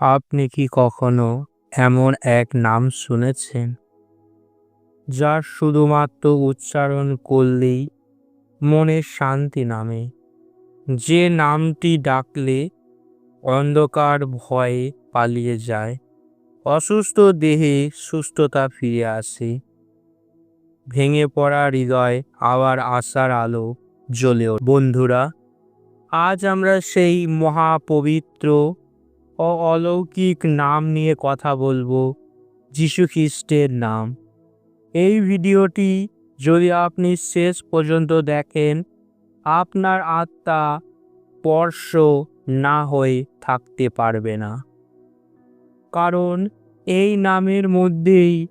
আপনি কি কখনো এমন এক নাম শুনেছেন? যার শুধুমাত্র উচ্চারণ করলেই মনে শান্তি নামে। যে নামটি ডাকলে অন্ধকার ভয়ে পালিয়ে যায়, অসুস্থ দেহে সুস্থতা ফিরে আসে। ভেঙে পড়া হৃদয় আবার আশার আলো জ্বলে। বন্ধুরা, আজ আমরা সেই মহাপবিত্র ও অলৌকিক নাম নিয়ে কথা বলব যীশু খ্রিস্টের নাম। এই ভিডিওটি যদি আপনি শেষ পর্যন্ত দেখেন, আপনার আত্মা স্পর্শ না হয়ে থাকতে পারবে না। কারণ এই নামের মধ্যেই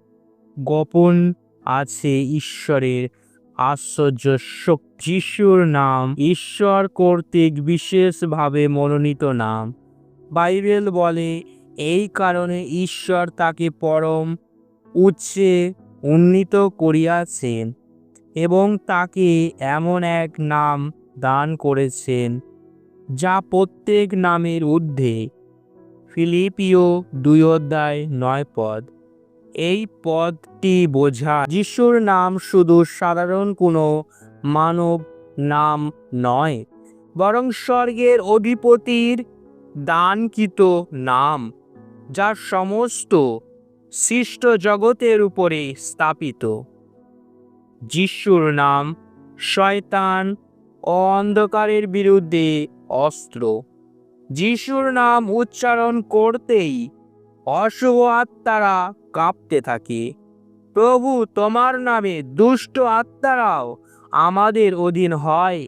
গোপন আছে ঈশ্বরের আশ্চর্য শক্তি। যিশুর নাম ঈশ্বর কর্তৃক বিশেষভাবে মনোনীত নাম। বাইবেল বলে, এই কারণে ঈশ্বর তাকে পরম উচ্চে উন্নীত করিয়াছেন এবং তাকে এমন এক নাম দান করেছেন, যা প্রত্যেক নামের ঊর্ধ্বে। ফিলিপিও দুই অধ্যায় নয় পদ। এই পদটি বোঝা, যিশুর নাম শুধু সাধারণ কোনো মানব নাম নয়, বরং স্বর্গের অধিপতির দানকৃত নাম যা সমস্ত সৃষ্ট জগতের উপরে স্থাপিত। যিশুর নাম শয়তান ও অন্ধকারের বিরুদ্ধে অস্ত্র। যিশুর নাম উচ্চারণ করতেই অশুভ আত্মারা কাঁপতে থাকে। প্রভু, তোমার নামে দুষ্ট আত্মারাও আমাদের অধীন হয়।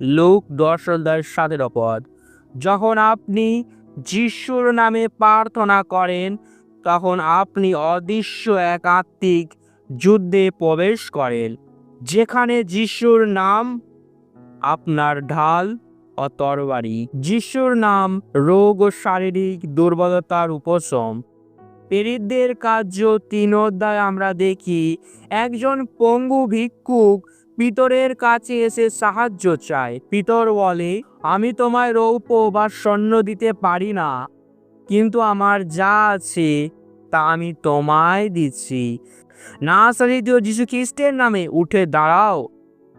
লোক অধ্যায় সাতের পদ যখন আপনি যিশুর নামে প্রার্থনা করেন, তখন আপনি অদৃশ্য এক আত্মিক যুদ্ধে প্রবেশ করেন, যেখানে যিশুর নাম আপনার ঢাল ও তরবারি। যিশুর নাম রোগ ও শারীরিক দুর্বলতার উপশম। পেরিতদের কার্য তিন অধ্যায় আমরা দেখি, একজন পঙ্গু ভিক্ষুক পিতরের কাছে এসে সাহায্য চায়। পিতর বলে, আমি তোমায় রৌপ্য বা স্বর্ণ দিতে পারি না, কিন্তু আমার যা আছে, তা আমি তোমায় দিচ্ছি। না সারিদীয় যীশু খ্রিস্টের নামে উঠে দাঁড়াও।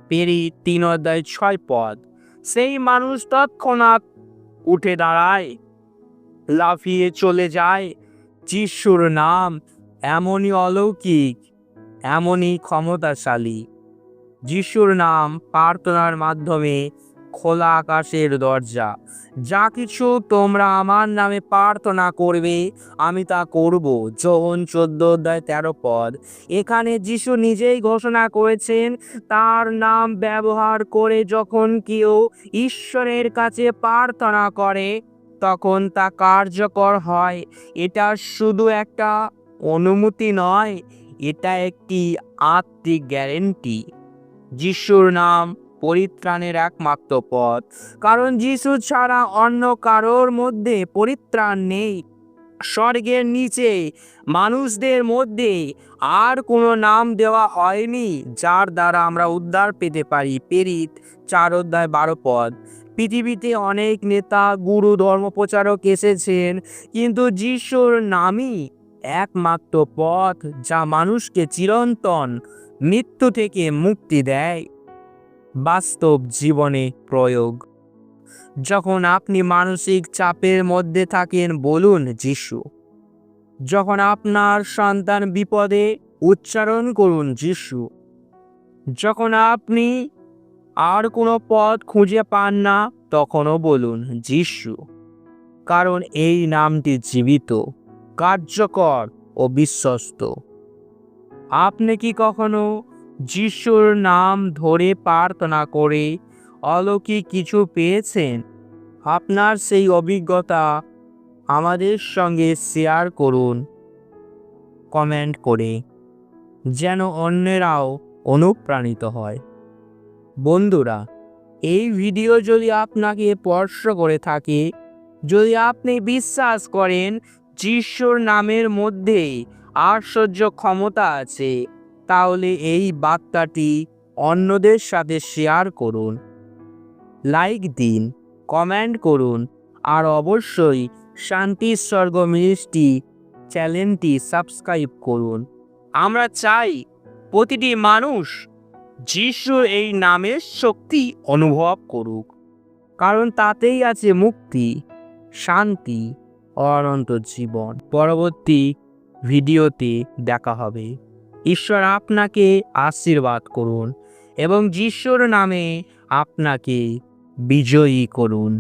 পেরি তিন অধ্যায় ছয় পদ। সেই মানুষ তৎক্ষণাৎ উঠে দাঁড়ায়, লাফিয়ে চলে যায়। যিশুর নাম এমনই অলৌকিক, এমনই ক্ষমতাশালী। যিশুর নাম প্রার্থনার মাধ্যমে খোলা আকাশের দরজা। যা কিছু তোমরা আমার নামে প্রার্থনা করবে, আমি তা করব। যোহন চোদ্দ অধ্যায় তেরো পদ, এখানে যিশু নিজেই ঘোষণা করেছেন, তার নাম ব্যবহার করে যখন কেউ ঈশ্বরের কাছে প্রার্থনা করে, তখন তা কার্যকর হয়। এটা শুধু একটা অনুমতি নয়, এটা একটি আত্মিক গ্যারেন্টি। যিশুর নাম পরিত্রাণের একমাত্র পথ। কারণ যিশু ছাড়া অন্য কারোর মধ্যে পরিত্রাণ নেই। স্বর্গের নিচে মানুষদের মধ্যে আর কোনো নাম দেওয়া হয়নি, যার দ্বারা আমরা উদ্ধার পেতে পারি। পেরিত চার অধ্যায় বারো পদ। পৃথিবীতে অনেক নেতা, গুরু, ধর্মপ্রচারক এসেছেন, কিন্তু যিশুর নামই একমাত্র পথ, যা মানুষকে চিরন্তন মৃত্যু থেকে মুক্তি দেয়। বাস্তব জীবনে প্রয়োগ। যখন আপনি মানসিক চাপের মধ্যে থাকেন, বলুন যিশু। যখন আপনার সন্তান বিপদে, উচ্চারণ করুন যিশু। যখন আপনি আর কোনো পথ খুঁজে পান না, তখনও বলুন যিশু। কারণ এই নামটি জীবিত, কার্যকর ও বিশ্বস্ত। আপনি কি কখনো যিশুর নাম ধরে প্রার্থনা করে অলৌকিক কিছু পেয়েছেন? আপনার সেই অভিজ্ঞতা আমাদের সঙ্গে শেয়ার করুন। কমেন্ট করে, যেন অন্যেরাও অনুপ্রাণিত হয়। বন্ধুরা, এই ভিডিও যদি আপনাকে স্পর্শ করে থাকে, যদি আপনি বিশ্বাস করেন যিশুর নামের মধ্যে আশ্চর্য ক্ষমতা আছে, তাহলে এই বার্তাটি অন্যদের সাথে শেয়ার করুন লাইক দিন কমেন্ট করুন, আর অবশ্যই শান্তি স্বর্গ মিষ্টি চ্যানেলটি সাবস্ক্রাইব করুন। আমরা চাই প্রতিটি মানুষ যিশুর এই নামের শক্তি অনুভব করুক, কারণ তাতেই আছে মুক্তি, শান্তি, অনন্ত জীবন। পরবর্তী ভিডিওতে দেখা হবে। ঈশ্বর আপনাকে আশীর্বাদ করুন এবং যিশ্বর নামে আপনাকে বিজয়ী করুন।